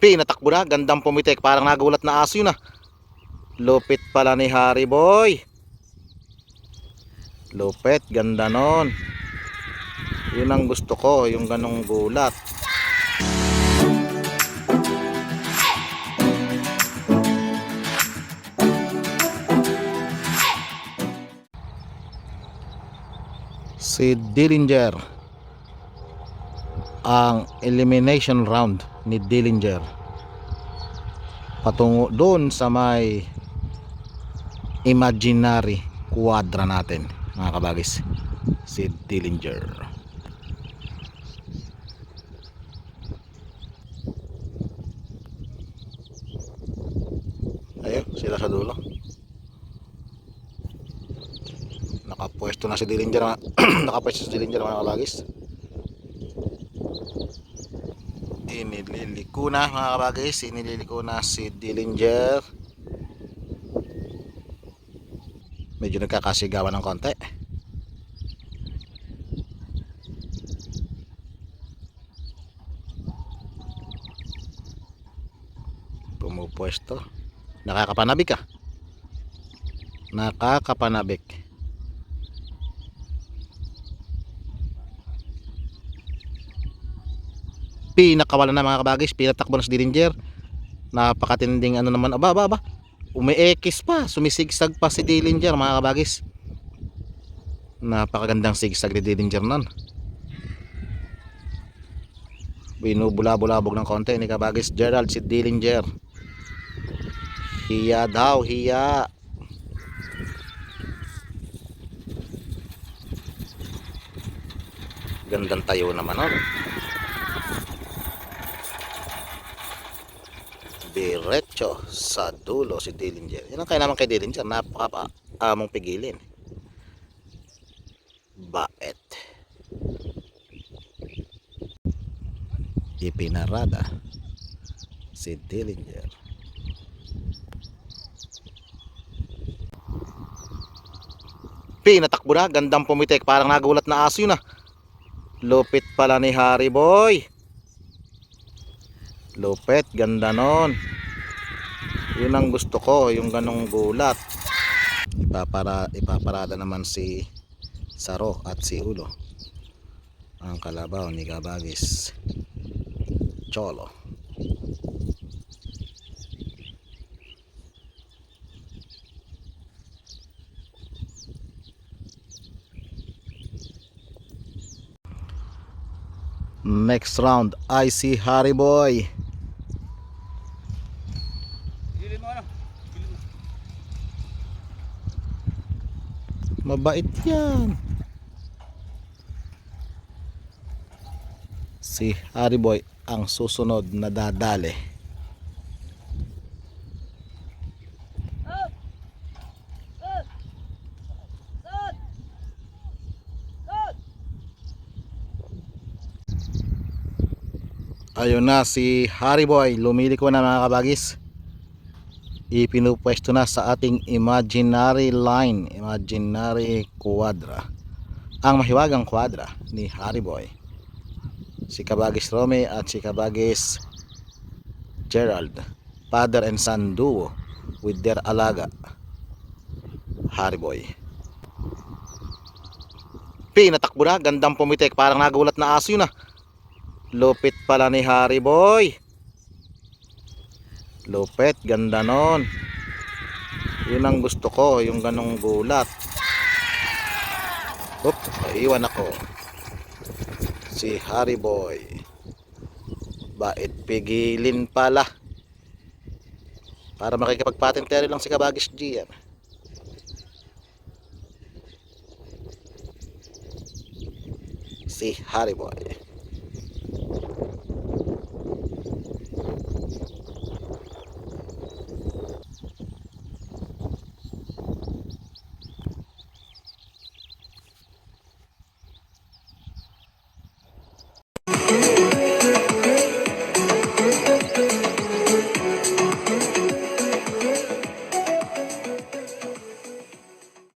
Pinatakbo na, gandang pumitek, parang nagulat na aso yun ah. Lupit pala ni Harry Boy. Lupit, ganda nun. Yun ang gusto ko, yung ganong gulat. Si Dillinger ang elimination round ni Dillinger. Patungo doon sa may imaginary quadra natin mga kabagis si Dillinger. Ayun sila sa dulo. Nakapwesto na si Dillinger nakapwesto si Dillinger mga kabagis inililiko na mga kabagis inililiko na si Dillinger. Medyo nagkakasigawan ng konti. Pumupwesto. Nakakapanabik ka. Nakakapanabik pinakawalan na mga kabagis pinatakbo na si Dillinger. Napakatinding ano naman. Aba aba aba. Umiekis pa. Sumisigsag pa si Dillinger mga kabagis napakagandang sigsag ni Dillinger nun. Binubula-bulabog ng konti ni kabagis Gerald si Dillinger. Hiya daw hiya. Gandang tayo naman oh. Diretso sa dulo si Dillinger. Yan ang kaya naman kay Dillinger, napaka among pigilin. Bait. Ipinarada si Dillinger. Pinatakbo na, gandang pumitek, parang nagulat na aso yun ah. Lupit pala ni Harry Boy. Lupit, ganda nun. Yun ang gusto ko, yung ganong gulat. Ipapara, ipaparada naman si Saro at si Ulo. Ang kalabaw ni Gabagis. Cholo. Next round, I see Harry Boy. Gilid mo ano? Gilid mo. Mabait yan. Si Harry Boy ang susunod na dadali. Ayun na si Harry Boy, lumiliko na mga kabagis. Ipinupwesto na sa ating imaginary line, imaginary quadra. Ang mahiwagang quadra ni Harry Boy. Si Kabagis Rome at si Kabagis Gerald, father and son duo with their alaga, Harry Boy. Pinatakbo na, gandang pumitek, parang nagulat na aso yun ah. Lupit pala ni Harry Boy. Lupit, ganda nun. Yun ang gusto ko, yung ganong gulat. Oop, iwan ako. Si Harry Boy. Bait pigilin pala. Para makikipagpatinteri lang si Kabagis G yan. Si Harry Boy.